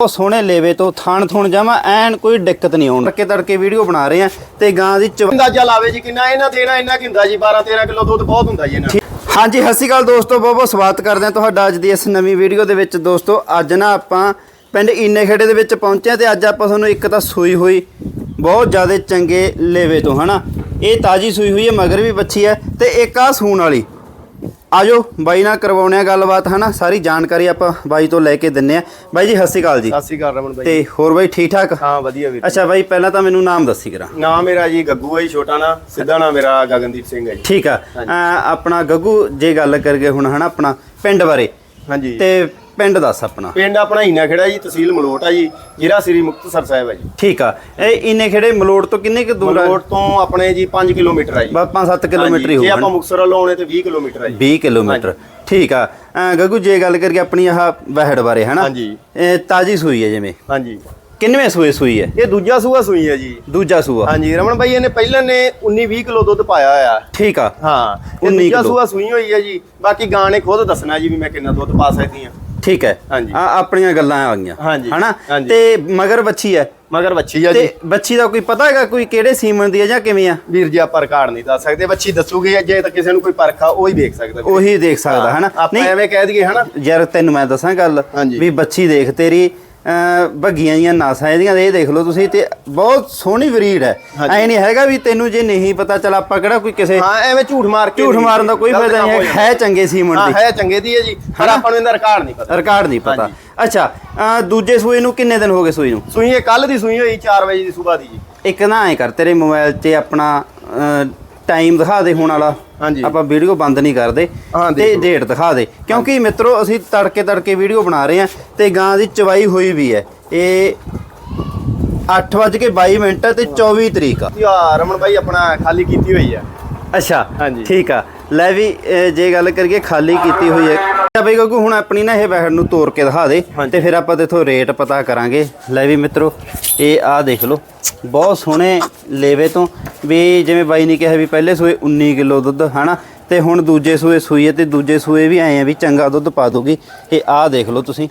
ਉਹ ਸੋਹਣੇ ਲੇਵੇ ਤੋਂ ਥਾਣ ਥੁਣ ਜਾਵਾਂ ਐਨ ਕੋਈ ਦਿੱਕਤ ਨਹੀਂ ਆਉਣ। ਤੜਕੇ ਤੜਕੇ ਵੀਡੀਓ ਬਣਾ ਰਹੇ ਆ ਤੇ ਗਾਂ ਦੀ ਅੰਦਾਜ਼ਾ ਲਾਵੇ ਜੀ ਕਿੰਨਾ ਇਹਨਾਂ ਦੇਣਾ ਇੰਨਾ ਕੀ ਹੁੰਦਾ ਜੀ? 12 13 ਕਿਲੋ ਦੁੱਧ ਬਹੁਤ ਹੁੰਦਾ ਜੀ ਇਹਨਾਂ ਹਾਂਜੀ ਸਤਿ ਸ਼੍ਰੀ ਅਕਾਲ ਦੋਸਤੋ ਬਹੁਤ ਬਹੁਤ ਸਵਾਗਤ ਕਰਦੇ ਹਾਂ ਤੁਹਾਡਾ ਅੱਜ ਦੀ ਇਸ ਨਵੀਂ ਵੀਡੀਓ ਦੇ ਵਿੱਚ। ਦੋਸਤੋ ਅੱਜ ਨਾ ਆਪਾਂ ਪਿੰਡ ਈਨੇ ਖੇੜੇ ਦੇ ਵਿੱਚ ਪਹੁੰਚੇ ਤੇ ਅੱਜ ਆਪਾਂ ਤੁਹਾਨੂੰ ਇੱਕ ਤਾਂ ਸੂਈ ਹੋਈ ਬਹੁਤ ਜ਼ਿਆਦਾ ਚੰਗੇ ਲੇਵੇ ਤੋਂ ਹਨਾ? ਇਹ ਤਾਜੀ ਸੂਈ ਹੋਈ ਹੈ ਮਗਰ ਵੀ ਬੱਚੀ ਹੈ ਤੇ ਇੱਕ ਆ ਸੂਣ ਵਾਲੀ। ਆਜੋ ਬਾਈ ਨਾਲ ਕਰਵਾਉਣੇ ਆ ਗੱਲਬਾਤ ਹਨਾ? ਸਾਰੀ ਜਾਣਕਾਰੀ ਆਪਾਂ ਬਾਈ ਤੋਂ ਲੈ ਕੇ ਦਿੰਨੇ ਆ। ਬਾਈ ਜੀ ਸਤਿ ਸ਼੍ਰੀ ਅਕਾਲ ਜੀ। ਸਤਿ ਸ਼੍ਰੀ ਅਕਾਲ ਰਮਨ ਬਾਈ ਤੇ ਹੋਰ ਬਾਈ ਠੀਕ ਠਾਕ ਹਾਂ ਵਧੀਆ ਵੀਰ ਅੱਛਾ ਬਾਈ ਪਹਿਲਾਂ ਤਾਂ ਮੈਨੂੰ ਨਾਮ ਦੱਸੀ ਕਰਾਂ। ਨਾਮ ਮੇਰਾ ਜੀ ਗੱਗੂ ਹੈ ਛੋਟਾ ਨਾ। ਸਿੱਧਾ ਨਾਮ ਮੇਰਾ ਗਗਨਦੀਪ ਸਿੰਘ ਹੈ ਜੀ। ਠੀਕ ਆ। ਆਪਣਾ ਗੱਗੂ ਜੇ ਗੱਲ ਕਰਗੇ ਹੁਣ ਹਨਾ ਆਪਣਾ ਪਿੰਡ ਬਾਰੇ। ਹਾਂਜੀ। ਤੇ ਪਿੰਡ ਦੱਸ ਆਪਣਾ? ਪਿੰਡ ਆਪਣਾ ਹੀਨਾ ਖੇੜਾ ਜੀ ਤਹਿਸੀਲ ਮਲੋਟ ਆ ਜੀ ਜ਼ਿਲ੍ਹਾ ਸ੍ਰੀ ਮੁਕਤਸਰ ਸਾਹਿਬ ਹੈ ਜੀ। ਠੀਕ ਆ। ਇਹ ਇੰਨੇ ਖੇੜੇ ਮਲੋੜ ਤੋਂ ਕਿੰਨੇ ਕੁ ਦੂਰ ਆ? ਮਲੋਟ ਤੋਂ ਆਪਣੇ ਜੀ 5 ਕਿਲੋਮੀਟਰ ਹੈ ਜੀ। ਬਸ 5-7 ਕਿਲੋਮੀਟਰ ਹੀ ਜੇ ਆਪਾਂ ਮੁਕਤਸਰ ਵੱਲੋਂ ਆਉਣੇ ਤੇ 20 ਕਿਲੋਮੀਟਰ ਹੈ ਜੀ। 20 ਕਿਲੋਮੀਟਰ। ਠੀਕ ਆ। ਗੱਗੂ ਜੇ ਗੱਲ ਕਰੀਏ ਆਪਣੀ ਆਹ ਵਹਿੜ ਬਾਰੇ ਹਨਾ? ਹਾਂਜੀ। ਇਹ ਤਾਜੀ ਸੂਈ ਹੈ ਜਿਵੇਂ। ਹਾਂਜੀ। ਕਿੰਨਵੇਂ ਸੂਏ ਸੂਈ ਹੈ ਇਹ ਦੂਜਾ ਸੂਆ ਸੂਈ ਹੈ ਜੀ। ਦੂਜਾ ਸੂਆ। ਹਾਂਜੀ ਰਮਨ ਬਾਈ ਇਹਨੇ ਪਹਿਲਾਂ ਨੇ 19 20 ਕਿਲੋ ਦੁੱਧ ਪਾਇਆ ਹੋਇਆ। ਠੀਕ ਆ। ਹਾਂ ਇਹ 19 ਦੂਜਾ। ਸੂਆ ਸੂਈ ਹੋਈ ਹੈ ਜੀ। ਬਾਕੀ ਗਾਂ ਨੇ ਖੁਦ ਦੱਸਣਾ ਜੀ ਵੀ ਮੈਂ ਕਿੰਨਾ ਦੁੱਧ ਪਾ ਸਕਦੀ ਹਾਂ ਠੀਕ ਹੈ। ਹਾਂਜੀ। ਆ ਆਪਣੀਆਂ ਗੱਲਾਂ ਆ ਗਈਆਂ। ਹਾਂਜੀ, ਹਨਾ? ਹਾਂਜੀ। ਤੇ ਮਗਰ ਬੱਚੀ ਹੈ। ਮਗਰ ਬੱਚੀ ਆ ਜੀ। ਤੇ ਬੱਚੀ ਦਾ ਕੋਈ ਪਤਾ ਹੈਗਾ ਕੋਈ ਕਿਹੜੇ ਸੀਮਨ ਦੀ ਹੈ ਜਾਂ ਕਿਵੇਂ ਆ? ਵੀਰ ਜੀ ਆਪਾਂ ਰਿਕਾਰਡ ਨਹੀਂ ਦੱਸ ਸਕਦੇ। ਬੱਚੀ ਦੱਸੂਗੀ ਜੇ ਤਾਂ ਕਿਸੇ ਨੂੰ ਕੋਈ ਪਰਖ ਉਹ ਹੀ ਦੇਖ ਸਕਦਾ। ਵੀਰ। ਉਹੀ ਦੇਖ ਸਕਦਾ ਹਨਾ? ਆਪਾਂ ਐਵੇਂ ਕਹਿ ਦਈਏ ਹਨਾ? ਯਾਰ ਤੈਨੂੰ ਮੈਂ ਦੱਸਾਂ ਗੱਲ ਹਾਂਜੀ। ਵੀ ਬੱਚੀ ਦੇਖ ਤੇਰੀ। ਭੱਗੀਆਂ ਜੀਆਂ ਨਾਸਾਂ ਇਹਦੀਆਂ ਇਹ ਦੇਖ ਲਓ ਤੁਸੀਂ ਤੇ ਬਹੁਤ ਸੋਹਣੀ ਬਰੀਡ ਹੈ। ਐ ਨਹੀਂ ਹੈਗਾ ਵੀ ਤੈਨੂੰ ਜੇ ਨਹੀਂ ਪਤਾ ਚੱਲ ਆਪਾਂ ਕਿਹੜਾ ਕੋਈ ਕਿਸੇ ਹਾਂ ਐਵੇਂ ਝੂਠ ਮਾਰ ਕੇ ਝੂਠ ਮਾਰਨ ਦਾ ਕੋਈ ਫਾਇਦਾ ਨਹੀਂ ਹੋ ਹੈ। ਹੈ ਚੰਗੇ ਸੀਮਨ ਹਾਂ ਦੀ ਹੈ ਚੰਗੇ ਦੀ ਹੈ ਜੀ ਪਰ? ਆਪਾਂ ਨੂੰ ਇਹਦਾ ਰਿਕਾਰਡ ਨਹੀਂ ਪਤਾ ਰਿਕਾਰਡ ਨਹੀਂ ਪਤਾ। ਅੱਛਾ ਦੂਜੇ ਸੂਏ ਨੂੰ ਕਿੰਨੇ ਦਿਨ ਹੋ ਗਏ ਸੂਈ ਨੂੰ ਸੂਈ ਇਹ ਕੱਲ ਦੀ ਸੂਈ ਹੋਈ 4 ਵਜੇ ਦੀ ਸਵੇਰ ਦੀ ਜੀ ਇੱਕ ਨਾ ਐ ਕਰ ਤੇਰੇ ਮੋਬਾਈਲ 'ਤੇ ਆਪਣਾ ਟਾਈਮ ਦਿਖਾ ਦੇ ਹੁਣ ਵਾਲਾ। ਹਾਂਜੀ। ਆਪਾਂ ਵੀਡੀਓ ਬੰਦ ਨਹੀਂ ਕਰਦੇ ਤੇ। ਡੇਟ ਦਿਖਾ ਦੇ। ਕਿਉਂਕਿ ਮਿੱਤਰੋ ਅਸੀਂ ਤੜਕੇ ਤੜਕੇ ਵੀਡੀਓ ਬਣਾ ਰਹੇ ਆ ਤੇ ਗਾਂ ਦੀ ਚਵਾਈ ਹੋਈ ਵੀ ਹੈ। ਇਹ 8:22 ਮਿੰਟ ਤੇ 24 ਤਰੀਕ ਆ। ਰਮਨ ਬਾਈ ਆਪਣਾ ਖਾਲੀ ਕੀਤੀ ਹੋਈ ਆ ਅੱਛਾ ਹਾਂਜੀ। ਠੀਕ ਆ। ਲੈ ਵੀ ਜੇ ਗੱਲ ਕਰੀਏ ਖਾਲੀ ਕੀਤੀ ਹੋਈ ਹੈ। ਤਾਂ ਬਈ ਕਿਉਂਕਿ ਹੁਣ ਆਪਣੀ ਨਾ ਇਹ ਬੈਠ ਨੂੰ ਤੋੜ ਕੇ ਦਿਖਾ ਦੇ। ਤੇ ਫਿਰ ਆਪਾਂ ਤੇਥੋਂ ਰੇਟ ਪਤਾ ਕਰਾਂਗੇ। ਲੈ ਵੀ ਮਿੱਤਰੋ ਇਹ ਆ ਦੇਖ ਲਓ ਬਹੁਤ ਸੋਹਣੇ ਲੇਵੇ ਤੋਂ ਵੀ ਜਿਵੇਂ ਬਾਈ ਨੇ ਕਿਹਾ ਵੀ ਪਹਿਲੇ ਸੂਏ 19 ਕਿਲੋ ਦੁੱਧ ਹਨਾ? ਤੇ ਹੁਣ ਦੂਜੇ ਸੂਏ ਹੈ ਤੇ ਦੂਜੇ ਸੂਏ ਵੀ ਆਏ ਆ ਵੀ ਚੰਗਾ ਦੁੱਧ ਪਾ ਦੂਗੀ। ਇਹ ਆ ਦੇਖ ਲਓ ਤੁਸੀਂ।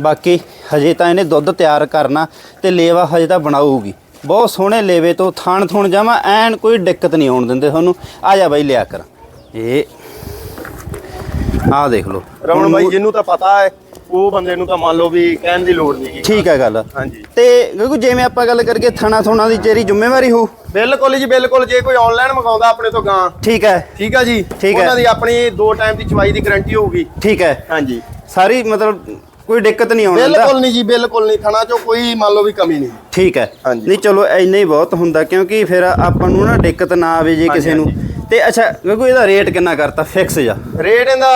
ਬਾਕੀ ਹਜੇ ਤਾਂ ਇਹਨੇ ਦੁੱਧ ਤਿਆਰ ਕਰਨਾ ਤੇ ਲੇਵਾ ਹਜੇ ਤਾਂ ਬਣਾਊਗੀ। ਬਹੁਤ ਸੋਹਣੇ ਲੇਵੇ ਤੋਂ ਥਾਣ ਥੁਣ ਜਾਵਾਂ ਐਨ ਕੋਈ ਦਿੱਕਤ ਨਹੀਂ ਆਉਣ ਦਿੰਦੇ ਤੁਹਾਨੂੰ। ਆ ਜਾ ਬਾਈ ਲਿਆ ਕਰ। ਇਹ ਆ ਦੇਖ ਲਓ। ਰਮਨ ਬਾਈ ਜਿਹਨੂੰ ਤਾਂ ਪਤਾ ਹੈ ਉਹ ਬੰਦੇ ਨੂੰ ਤਾਂ ਮੰਨ ਲਓ ਵੀ ਕਹਿਣ ਦੀ ਲੋੜ ਨਹੀਂ ਠੀਕ ਹੈ ਗੱਲ। ਹਾਂਜੀ। ਤੇ ਕਿਉਂਕਿ ਜਿਵੇਂ ਆਪਾਂ ਗੱਲ ਕਰੀਏ ਥਣਾ ਥੁਣਾ ਦੀ ਤੇਰੀ ਜ਼ਿੰਮੇਵਾਰੀ ਹੋਊ? ਬਿਲਕੁਲ ਜੀ ਬਿਲਕੁਲ। ਜੇ ਕੋਈ ਆਨਲਾਈਨ ਮੰਗਾਉਂਦਾ ਆਪਣੇ ਤੋਂ ਗਾਂ। ਠੀਕ ਹੈ। ਠੀਕ ਆ ਜੀ? ਠੀਕ ਹੈ। ਉਹਨਾਂ ਦੀ ਆਪਣੀ ਦੋ ਟਾਈਮ ਦੀ ਚਵਾਈ ਦੀ ਗਾਰੰਟੀ ਹੋਊਗੀ। ਠੀਕ ਹੈ। ਹਾਂਜੀ। ਸਾਰੀ ਮਤਲਬ ਕੋਈ ਦਿੱਕਤ ਨਹੀਂ ਆਉਣ ਬਿਲਕੁਲ ਨਹੀਂ ਜੀ ਬਿਲਕੁਲ ਨਹੀਂ। ਥਣਾ ਚੋਂ ਕੋਈ ਮੰਨ ਲਓ ਵੀ ਕਮੀ ਨਹੀਂ। ਠੀਕ ਹੈ। ਨਹੀਂ ਚਲੋ ਇੰਨਾ ਹੀ ਬਹੁਤ ਹੁੰਦਾ ਕਿਉਂਕਿ ਫਿਰ ਆਪਾਂ ਨੂੰ ਨਾ ਦਿੱਕਤ ਨਾ ਆਵੇ ਜੇ ਕਿਸੇ ਨੂੰ। ਤੇ ਅੱਛਾ ਕਿਉਂਕਿ ਇਹਦਾ ਰੇਟ ਕਿੰਨਾ ਕਰਤਾ ਫਿਕਸ ਜਾ ਰੇਟ ਇਹਦਾ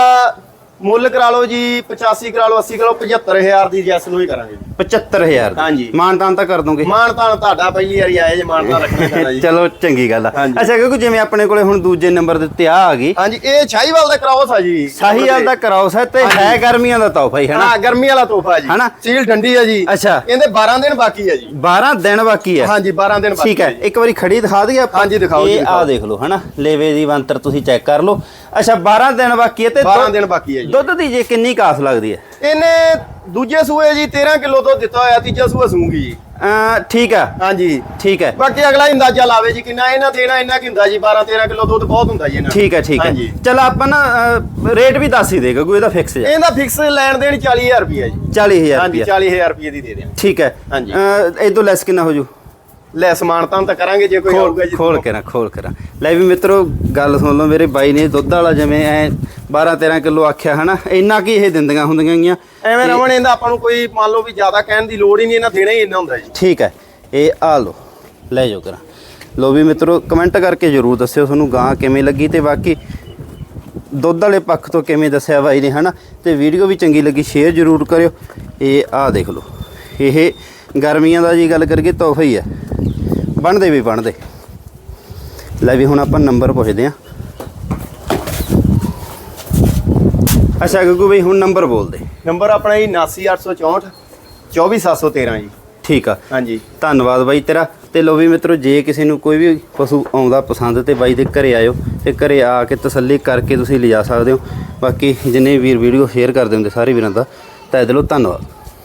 ਮੁੱਲ ਕਰਾ ਲਓ ਜੀ 85 ਕਰਾ ਲਓ 80 ਕਰਾ ਲਓ 75000 ਦੀ ਜੈਸ ਨੂੰ ਹੀ ਕਰਾਂਗੇ 75000 ਹਾਂਜੀ। ਮਾਨਤਾਨ ਤਾਂ ਕਰ ਦੋਗੇ? ਮਾਨ ਤਾਂ ਤੁਹਾਡਾ ਪਹਿਲੀ ਵਾਰੀ ਆਏ ਜੇ ਮਾਨ ਤਾਂ ਰੱਖਣਾ ਪੈਣਾ ਜੀ। ਚਲੋ ਚੰਗੀ ਗੱਲ ਆ। ਅੱਛਾ ਕਿਉਂਕਿ ਜਿਵੇਂ ਆਪਣੇ ਕੋਲੇ ਹੁਣ ਦੂਜੇ ਨੰਬਰ ਦੇ ਉੱਤੇ ਆ ਆ ਗਈ। ਹਾਂਜੀ ਇਹ ਸ਼ਾਹੀਵਾਲ ਦਾ ਕਰਾਓ ਸਾ ਜੀ। ਸਾਹੀਵਾਲ ਦਾ ਕਰਾਉਸ ਹੈ ਤੇ ਹੈ ਗਰਮੀਆਂ ਦਾ ਤੋਹਫਾ ਹੀ ਹੈ ਨਾ ਹਾਂ ਗਰਮੀ ਵਾਲਾ ਤੋਹਫਾ ਜੀ। ਹਨਾ? ਸੀਲ ਠੰਡੀ ਹੈ ਜੀ। ਅੱਛਾ। ਇਹਦੇ 12 ਦਿਨ ਬਾਕੀ ਹੈ ਜੀ। 12 ਦਿਨ ਬਾਕੀ ਹੈ ਹਾਂਜੀ 12 ਦਿਨ ਬਾਕੀ ਠੀਕ ਹੈ। ਇੱਕ ਵਾਰੀ ਖੜੀ ਦਿਖਾ ਦਈਏ ਆਪਾਂ। ਹਾਂਜੀ, ਦਿਖਾਓ ਜੀ, ਇਹ ਆ। ਦੇਖ ਲਓ ਹਨਾ? ਲੇਵੇ ਦੀ ਬੰਤਰ ਤੁਸੀਂ ਚੈੱਕ ਕਰ ਲਓ। ਅੱਛਾ 12 ਦਿਨ ਬਾਕੀ ਹੈ ਤੇ 12 ਦੁੱਧ- ਦਿਨ ਬਾਕੀ ਹੈ ਜੀ। ਦੁੱਧ ਦੀ ਜੇ ਕਿੰਨੀ ਕਾਸ ਲੱਗਦੀ ਹੈ? ਇਹਨੇ ਦੂਜੇ ਸੂਏ ਜੀ 13 ਕਿਲੋ ਤੋਂ ਦਿੱਤਾ ਹੋਇਆ ਤੀਜਾ ਸੂਆ ਸੂਗੀ ਜੀ। ਅਮ ਠੀਕ ਆ ਹਾਂਜੀ। ਠੀਕ ਹੈ। ਬਾਕੀ ਅਗਲਾ ਅੰਦਾਜ਼ਾ ਲਾਵੇ ਜੀ ਕਿੰਨਾ ਇਹਨਾਂ ਦੇਣਾ ਇੰਨਾ ਕੀ ਹੁੰਦਾ ਜੀ 12 13 ਕਿਲੋ ਦੁੱਧ ਬਹੁਤ ਹੁੰਦਾ ਜੀ ਇਹਨਾਂ ਦਾ। ਠੀਕ ਹੈ ਠੀਕ ਹੈ। ਹਾਂਜੀ। ਚਲ ਆਪਾਂ ਨਾ ਅ, ਰੇਟ ਵੀ ਦੱਸ ਹੀ ਦੇਗਾ ਕੋਈ ਇਹਦਾ ਫਿਕਸ ਹੈ ਇਹਦਾ ਫਿਕਸ ਲੈਣ ਦੇਣ 40000 ਰੁਪਏ ਜੀ। 40000 ਹਾਂਜੀ ਰੁਪਏ 40000 ਰੁਪਏ ਦੀ ਦੇ ਦਿਆਂ ਠੀਕ ਹੈ। ਹਾਂਜੀ। ਇਹ ਤੋਂ ਲੈਸ ਕਿੰਨਾ ਹੋ ਜੂ? ਲੈ ਸਮਾਨ ਤਾਂ ਤਾਂ ਕਰਾਂਗੇ ਜੇ ਕੋਈ ਆਊਗਾ ਜੀ। ਖੋਲ ਕੇ ਨਾ ਖੋਲ ਕੇ ਨਾ। ਲੈ ਵੀ ਮਿੱਤਰੋ ਗੱਲ ਸੁਣ ਲਓ ਮੇਰੇ ਬਾਈ ਨੇ ਦੁੱਧ ਵਾਲਾ ਜਿਵੇਂ ਐ 12 13 ਕਿਲੋ ਆਖਿਆ ਹਨਾ? ਇੰਨਾ ਕੀ ਇਹ ਦਿੰਦੀਆਂ ਹੁੰਦੀਆਂ ਗੀਆਂ? ਐਵੇਂ ਰਮਣ ਇਹਦਾ ਆਪਾਂ ਨੂੰ ਕੋਈ ਮੰਨ ਲਓ ਵੀ ਜ਼ਿਆਦਾ ਕਹਿਣ ਦੀ ਲੋੜ ਹੀ ਨਹੀਂ ਇਹਨਾਂ ਦੇਣਾ ਹੀ ਇੰਨਾ ਹੁੰਦਾ ਜੀ। ਠੀਕ ਹੈ ਇਹ ਆ ਲਓ ਲੈ ਜਾਓ ਕਰਾਂ ਲੋ ਵੀ ਮਿੱਤਰੋ ਕਮੈਂਟ ਕਰਕੇ ਜਰੂਰ ਦੱਸਿਓ ਤੁਹਾਨੂੰ ਗਾਂ ਕਿਵੇਂ ਲੱਗੀ ਤੇ ਬਾਕੀ ਦੁੱਧ ਵਾਲੇ ਪੱਖ ਤੋਂ ਕਿਵੇਂ ਦੱਸਿਆ ਬਾਈ ਨੇ ਹਨਾ? ਤੇ ਵੀਡੀਓ ਵੀ ਚੰਗੀ ਲੱਗੀ ਸ਼ੇਅਰ ਜਰੂਰ ਕਰਿਓ। ਇਹ ਆ ਦੇਖ ਲਓ ਇਹ ਗਰਮੀਆਂ ਦਾ ਜੀ ਗੱਲ ਕਰੀਏ ਤੋਹਫਾ ਹੀ ਹੈ। ਬਣਦੇ ਵੀ ਬਣਦੇ। ਲੈ ਵੀ ਹੁਣ ਆਪਾਂ ਨੰਬਰ ਪੁੱਛਦੇ ਆਂ ਅੱਛਾ ਗੱਗੂ ਬਈ ਹੁਣ ਨੰਬਰ ਬੋਲ ਦੇ ਨੰਬਰ ਆਪਣਾ ਜੀ 79864 24713 ਜੀ। ਠੀਕ ਆ। ਹਾਂਜੀ। ਧੰਨਵਾਦ ਬਾਈ ਤੇਰਾ। ਤੇ ਲੋ ਵੀ ਮਿੱਤਰੋ ਜੇ ਕਿਸੇ ਨੂੰ ਕੋਈ ਵੀ ਪਸ਼ੂ ਆਉਂਦਾ ਪਸੰਦ ਤੇ ਬਾਈ ਦੇ ਘਰੇ ਆਇਓ ਤੇ ਘਰੇ ਆ ਕੇ ਤਸੱਲੀ ਕਰਕੇ ਤੁਸੀਂ ਲਿਜਾ ਸਕਦੇ ਹੋ। ਬਾਕੀ ਜਿੰਨੇ ਵੀਰ ਵੀਡੀਓ ਸ਼ੇਅਰ ਕਰਦੇ ਹੁੰਦੇ ਸਾਰੇ ਵੀਰਾਂ ਦਾ ਤਹਿ ਦਿਲੋਂ ਧੰਨਵਾਦ।